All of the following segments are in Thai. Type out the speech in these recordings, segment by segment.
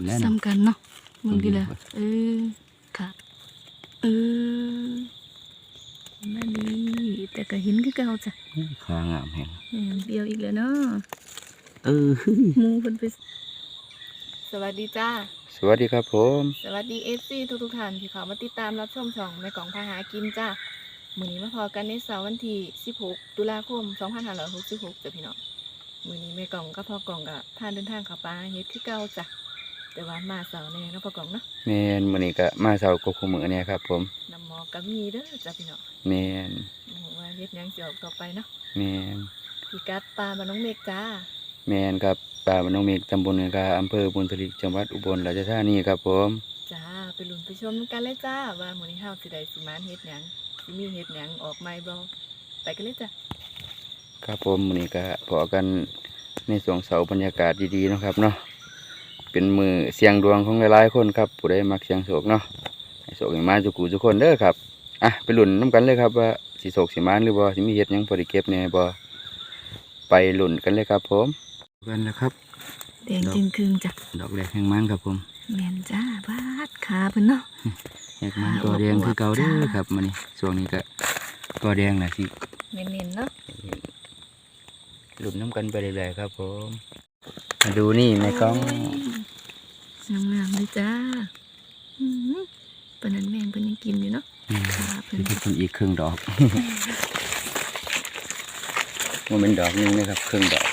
คุณแล้วนะซ้ำกันเนาะมึงดีเลยอืมเออค่ะเออมาดีแต่ก็เห็นคือเก่าจ้ะขางามแหงแหม่เดียวอีกแล้วเนาะเออหมูเพิ่นไปสวัสดีจ้า สวัสดีครับผม สวัสดีเอฟซีทุกทุกๆท่านที่เขามาติดตามรับชมช่องแม่กล่องพาหากินจ้ามื้อนี้มาพอกันในเสาร์วันที่ 16 ตุลาคม 2566จ้ะพี่น้องมื้อนี้แม่กล่องกับพ่อกล่องกับท่านเดินทางเข้าป่าเฮ็ดคือเก่าจ้ะ แต่ว่ามาเสาร์แน่เนาะพ่อกล่องเนาะแมนมื้อนี้ก็มาเช้าก็คู่มื้อเนี่ยครับ ผมน้ำหมอกก็มีเด้อจ้ะพี่น้องแมนโอ้โหว่าเฮ็ดหยังสิออกต่อไปเนาะแมนพี่กัดปลามาน้องเมฆจ้าแมนครับป่าบ้านน้องเมฆตำบลเนือกาอำเภอบุญทลิกจังหวัดอุบลราชธานีครับผมจ้าไปลุ้นไปชมกันเลยจ้า ว่ามื้อนี้เฮาสิได้สิมานเฮ็ดหยังสิมีเฮ็ดหยังออกใหม่บ่ไปกันเลยจ้ะครับผมมื้อนี้ก็พอกันในสวงเสาบรรยากาศดีๆเนาะครับเนาะ เป็นมือเสียงดวงของหลายๆคนครับผู้ใดมักเสียงโศกเนาะให้โศกให้มาจุกูทุกคนเด้อครับอะไปลุ้นน้กันเลยครับว่าสิโศกสิมานหรือบ่สิมีเฮ็ดหยังพอได้เก็บแหน่บ่ไปลุ้นกันเลยครับ ผมกันแล้วครับแดงจึงครึ่งจ้ะดอกแรกแห่งมันครับผมแม่นจ้าบาดขาเพิ่นเนาะแหกมันตัวแดงคือเก่าเด้อครับมื้อนี้ช่วงนี้ก็ตัวแดงน่ะสิเน้นๆเนาะลุ้นน้ำกันไปเรื่อยๆครับผม มาดูนี่ในกล้องโยงามๆเลยจ้าอือปานนั้นแม่งเพิ่นยังกินอยู่เนาะอืมขาเพิ่นที่เป็นอีกครึ่งดอกมันเป็นดอกหนึงนะครับครึ่งดอก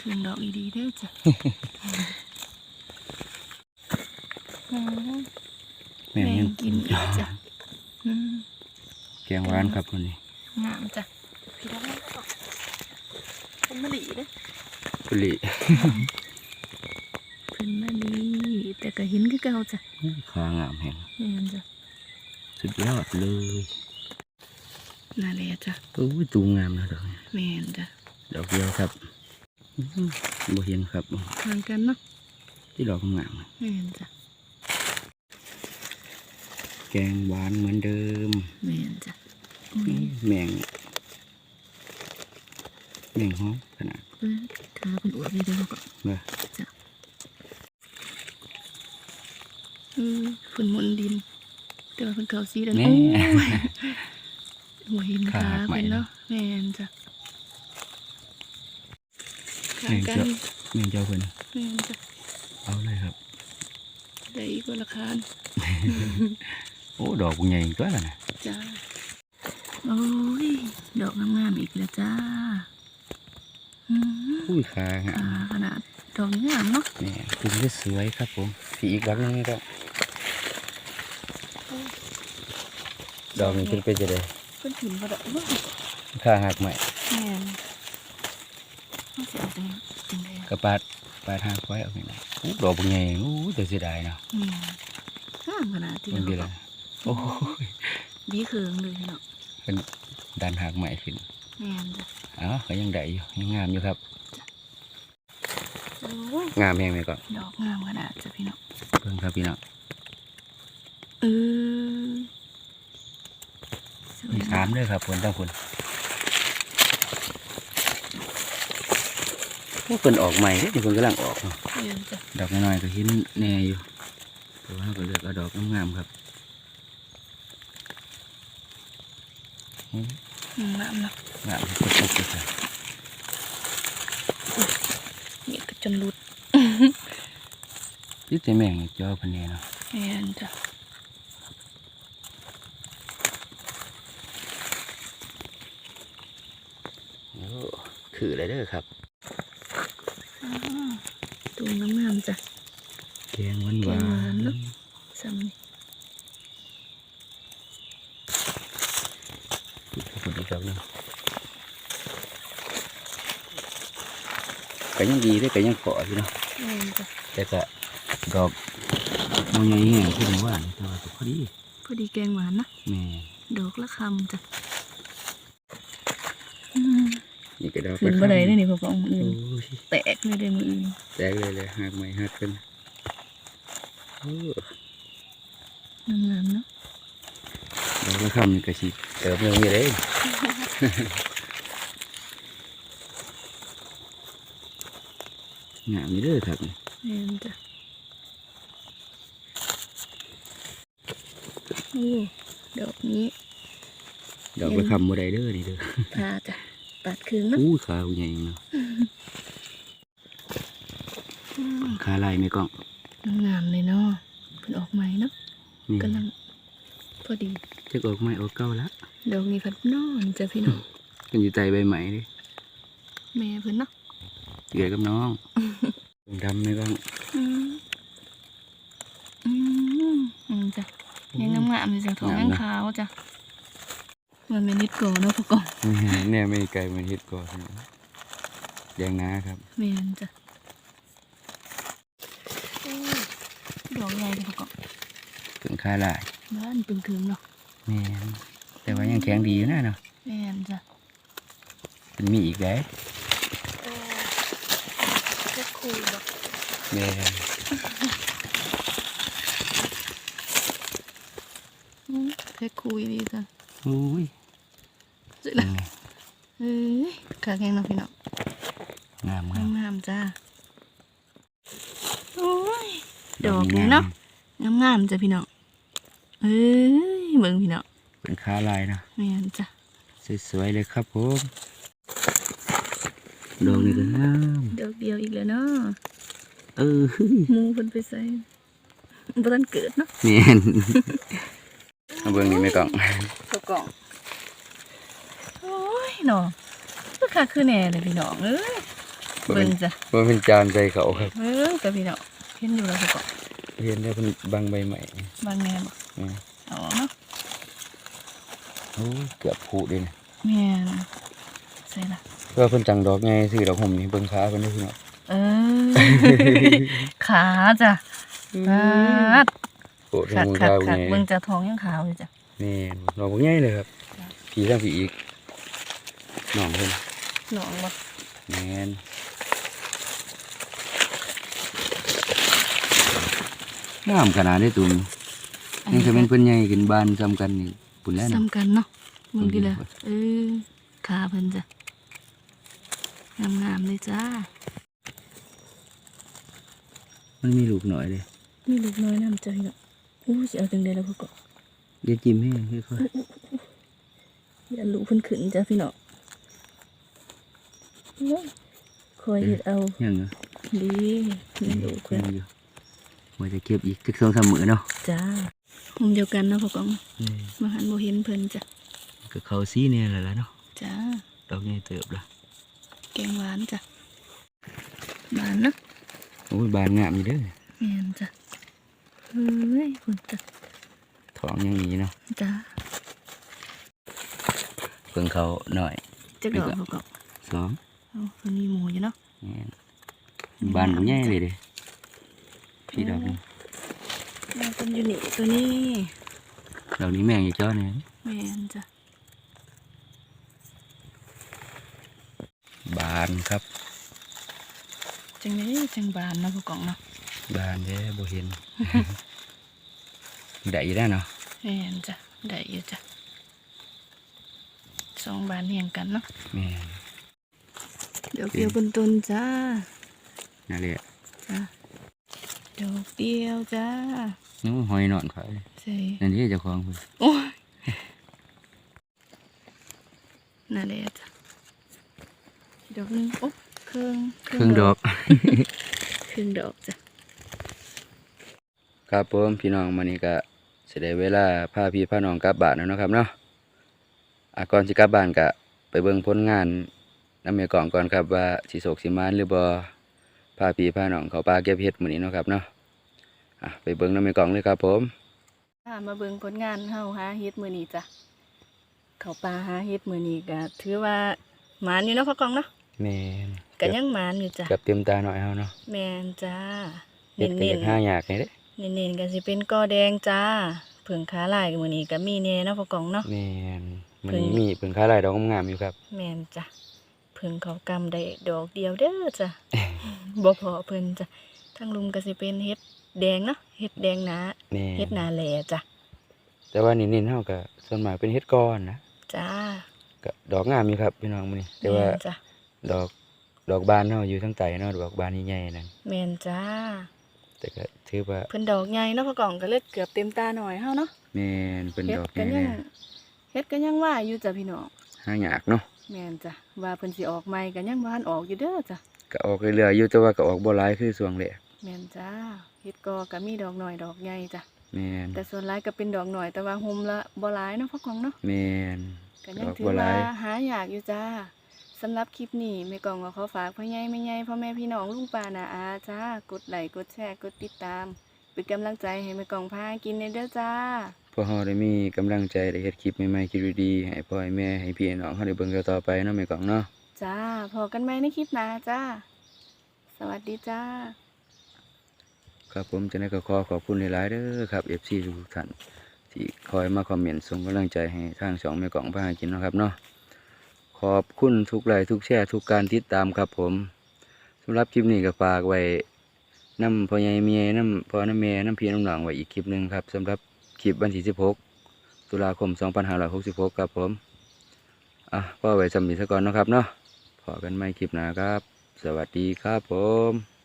ครึ่งดอกอีดีเด้อจ้ะอืมแม่แม่ยังงกินอีกจ้ะอืม แกงหวานครับคนนี้งามจ้ะพี่น้องเป็นมะลิเด้อกุลีเพิ่นมะลิแต่ก็เห็นคือเก่าจ้ะขางามแห่งแม่นจ้ะสุดยอดเลยนั่นแหละจ้ะโอ้ยตูมงามนะดอกนี้แม่นจ้ะดอกเดียวครับอื้อหือบ่เห็นครับทางกันเนาะที่ดอกงามแม่นจ้ะ แกงหวานเหมือนเดิมแม่นจ้ะอืมแมงแมงหอมขนาดเออขาเป็นอวดเลยเด้อก็เนอะจ้ะอืมฝุ่นมนดิน แต่ว่าเป็นเก่าสีแล้วแน่โอ้ยหัวหินขาขาใหม่เป็นเนาะแม่นจ้ะขาแม่นกัจ้ะนแมงเจ้าเพิ่นแม่นจ้ะเอาเลยครับได้อีกคนละคาน โอ้ดอกใหญ่ก็แล้วนะจ้าโอ้ยดอกงามๆอีกแล้วจ้าอืมอุ้ยขาฮะขาขนาดดอกงามเนาะแม่คุณก็สวยครับผมสีอีกดอกหนึงก็ดอกนี้ขึ้นไปจะได้เพิ่นถิ่นบ่ดอกว้าวขาหักใหม่แม่นเอาสิเอาจังจังได๋กระปาดปาดหักไว้เอาไปไหนอู้ดอกใหญ่อู้แต่เสียดายเนาะแม่นงามขนาดที่มันดีเลเนาะย โอ้ยดีเคืองเลยเนาะเป็นดันหักใหม่ขึ้นแม่นจ้ะอ๋อก็ยังได้อยู่ยังงามอยู่ครับ โอ้ยงามแพงไหมก่อนดอกงามขนาดจ้ะพี่น้องเพิ่งครับพี่น้องเออสวยมีงาสามด้วยครับผลตั้งผลพวกคนออกใหม่เด้นี่คนกำลังออกเนาะแม่นจ้ะดอกน้อยๆก็เห็นแน่อยู่แต่ว่าก็เลือกเอาดอกงามๆครับอืม อืม งามเนาะงามสุดๆเลยครับนี่ก็จนหลุดยึดแต่แม่งเจ้าพันเนเนาะแม่นจ้ะโอ้คืออะไรเด้อครับ อ๋อตูงงามๆจ้ะ แกงหวานห แก วาง หวาน น เนอะ ซ้ำนี่ คนอีกดอกหนึงก็ยังดีเลยก็ยังเกาะอยู่เนาะแม่นจ้ะแต่ก็ดอกมันใหญ่แห้งขึ้นว่านี่แต่ว่าก็พอดีพอดีแกงหวานนะแม่ดอกละคำจ้ะอืมนี่ก็ดอกขึ้นบ่ได้เลยนี่พวกของโอ้อื่นยแตกเลยเด้อมืออื่นแตกเลยเลยหักใหม่หักขึ้นโอ้งามๆเนาะดอกละคำนี่ก็สิเติมลงอยู่เลย งามนี่เด้อครับแม่นจ้ะโอ้ดอกนี้ ดอกไปคำบ่ได้เด้อนี่เด้อพาจ้ะปัดคืนเนาะอู้ขาวใหญ่เนาะอืมขาลายไม่กล้องงามเลยเนาะเพิ่นออกใหม่เนาะนี่กำลังพอดีจะออกไม้ออกเก้าละดอกนี้พัดนอนจ้ะพี่น้องกันอยู่ใจใบใหม่เด้แม่เพิ่นเนาะเกี่ยกับน้อง ดำไม่กล้องอืมอืมอืมจ้ะยังงามๆอยู่จ้ะท้องยังขาวจ้ะมันไม่นิดโกเนาะพวกกองเนี่ยไม่ไกลมันเฮ็ดก่อนแดงนาครับแม่นจ้ะโอ้ยดอกใหญ่จ้ะพวกกองถึงขาลายบ้านปึงคืมเนาะแม่นแต่ว่ายังแข็งดีอยู่นะเนาะแม่นจ้ะมันมีอีกได้เออจะ คุยบ่แม่นอืมแค่คุยดีจ้ะอุ้ยจุดละเอ้ยขาแข็งเนาะพี่น้องงามงามงามๆจ้าโอ้ยดอกนี้เนาะงามๆจ้ะพี่น้องเอ้ยเบิ่งพี่น้องเป็นขาลายเนาะแม่นจ้ะสวยๆเลยครับผม ดอกนี้ก็งามดอกเดียวอีกแล้วเนาะเออหมูเพิ่นไปใส่บ่ทันเกิดเนาะแม่นเอาเบิ่งนี่ไม่กล้องเข้ากล่องโอ้ยเนาะราคาคือแน่เลยพี่น้องเอ้ยบ่เป็เบิ่นงจ้ะบ่เป็นจานใจเขาครับเบิ่งกับพี่น้องเห็นอยู่แล้วเข้ากล่องเห็นได้วเพิ่นบังใบใหม่บางแน่บ่อืมอ๋อเนาะโอ้ยเกือบผุเลยนะแม่นใส่ละเพื่อเพิ่นจังดอกไงซื้อดอกห่มนี่เบิ่งขาเพิ่นได้อพี่น้องเออขาจ้ะปาดโอ้ยขัดมือขัดขาวขัดไงเบิ่งจะท้องยังขาวอยู่จ้ะแม่นดอกบ่ใหญ่เลยครับผีทั้งผีอีกน้องเพิ่นหนองบ่แม่นงามขนาดได้ตุ่มนี่คือเป็นเพิ่นใหญ่ขึ้นบานซ้ำกันนี่ปุ่นแล้วนะ ซ้ำกันเนาะมึงดีเลยเพิ่นเออขาเพิ่นจ้ะ งามๆเลยจ้า มันมีลูกหน่อยเลยมีลูกน้อยนำใจเนาะอู้สิเอาจังได๋ล่ะพ่อก็เดี๋ยวจิ้มให้ค่อยอย่าลูกเพิ่นขึ้นจ้ะพี่น้องโอ้ยคอยเฮ็ดเอาๆยังเหรอดีมีลูกเพิ่นยังอยู่ว่าจะเก็บอีกสักสองสามมื้อเนาะจ้ามุมเดียวกันเนาะพ่อกองอืมมาหันบ่เห็นเพิ่นจ้ะก็เขาซีเนี่ยแหละล่ะเนาะจ้า ดอกใหญ่เติบละแก งหวานจ้ะหวานเนาะโอ้ยบานงามอยู่เด้อแม่นจ้ะเฮ้ยคุณจ้ะท้องยังมีเนาะจ้าเพิ่งเขาหน่อยจักดอกพ่อกองสองเอาเพิ่นมีหมูอยู่เนาะแม่นบานบ่ใหญ่เลยเด้พี่ดอกนี้แม่เพิ่นอยู่นี่ตัวนี้ดอกนี้แม่งอีกจ้อเนี่ยแม่นจ้ะ บานครับ จังได๋จังบานเนาะพ่อกองเนาะบานเด้บ่เห็นได้อยู่ได้วเนาะแม่นจ้ะได้อยู่จ้ะสองบานเรียงกันเนาะแม่นดอกเดียวบนต้นจ้านั่นแหละจ้ะดอกเดียวจ้านู้หอยนอนเขาใส่นั่นที่เจ้าของเพิ่นโอ้ยนั่นแหละจ้ะ ดอกหนึงโอ้เครื่องครึ่งดอกครึ่งดอกจ้ะครับผมพี่น้องมื้อนี้ก็สิได้เวลาพาพี่พาน้องกลับบ้านแล้วเนาะครับเนาะอะก่อนสิกลับบ้านก็ไปเบิ่งผลงานนำแม่กล่องก่อนครับว่าสิโศกสิมานหรือบ่พาพี่พาน้องเข้าป่าเก็บเห็ดมื้อนี้เนาะครับเนาะอะไปเบิ่งนำแม่กล่องเลยครับผมค่ะมาเบิ่งผลงานเฮาหาเฮ็ดมื้อนี้จ้ะเข้าป่าหาเฮ็ดมื้อนี้ก็ถือว่าหมานอยู่เนาะพ่อกองเนาะ แม่นก็ยังหมานอยู่จ้ะเกือบเต็มตาหน่อยเฮาเนาะแม่นจ้าเฮ็ดก็เน้อยานกหายากนี่เด้ๆเน้นๆก็สิเป็นกอแดงจ้าเผิงขาลายก็มื้อนี้ก็มีแน่เนาะพ่อกองเนาะ แม่นมันเพิ่ง มีเพิ่งค้าลายดอกงามๆอยู่ครับ แม่นจ้ะเพิ่งเขากำได้ดอกเดียวเด้อจ้ะ บ่พอเพิ่นจ้ะทั้งลุมก็สิเป็นเฮ็ดแดงเนาะเฮ็ดแดงหนาแม่เฮ็ดหนาแหล่จ้ะแต่ว่านี่ๆเฮาก็ส่วนมากเป็นเฮ็ดก้อนนะจ้าก็ดอกงามอยู่ครับพี่น้องมื้อนี้แต่ว่าม่นจ้ะ ดอกดอกบานเนาะอยู่ทั้งไตเนาะดอกบานใหญ่ๆนั่นแม่นจ้า แต่ก็ถือว่าเพิ่นดอกใหญ่เนาะพ่อกล่องก็เลยเกือบเต็มตาหน่อยเฮาเนาะแม่นเป็นเฮ็ดดอกก็ใหญ่ยังเฮ็ดก็ยังว่าอยู่จ้ะพี่น้องๆหายากเนาะแม่นจ้ะว่าเพิ่นสิออกใหม่ก็ยังบ่ทันออกอยู่เด้อจ้ะก็ออกเรื่อยๆอยู่แต่ว่าก็ออกบ่หลายคือช่วงแรกแม่นจ้าเฮ็ดกอก็มีดอกหน่อยดอกใหญ่จ้ะแม่นแต่ส่วนหลายก็เป็นดอกหน่อยแต่ว่าหุมละบ่หลายเนาะพ่อกล่องเนาะแม่น ก็ยังดอกถือบ่หลาว่ายหายากอยู่จ้า สำหรับคลิปนี้แม่กล่องก็ขอฝากพ่อใหญ่แม่ใหญ่พ่อแม่พี่น้องลุงป้าน้าอาจ้ากดไลค์กดแชร์กดติดตาม เป็นกำลังใจให้แม่กล่องพากินเด้อจ้าพวกเราได้มีกำลังใจได้เฮ็ดคลิปใหม่ๆคลิปดีๆให้พ่อให้แม่ให้พี่ให้น้องเขาได้เบิ่งต่อๆไปเนาะแม่กล่องเนาะจ้าพอกันไหมในคลิปหน้าจ้า สวัสดีจ้า ครับผมจะได้ก็ขอขอบคุณหลายๆเด้อครับ FC ทุกท่านที่คอยมาคอมเมนต์ส่งกำลังใจให้ทางช่องแม่กล่องพาหากินเนาะครับเนาะ ขอบคุณทุกไลค์ทุกแชร์ทุกการติดตามครับผมสำหรับคลิปนี้ก็ฝากไว้น้ำพ่อใหญ่เมียน้ำพ่อน้ำเม่น้ำพี่น้ำหนองไว้อีกคลิปหนึ่งครับสำหรับคลิปวันที่16ตุลาคม2566ครับผมอะพ่อไว้สำมีซะก่อนนะครับเนาะพอกันไม่คลิปหน้าครับ สวัสดีครับผม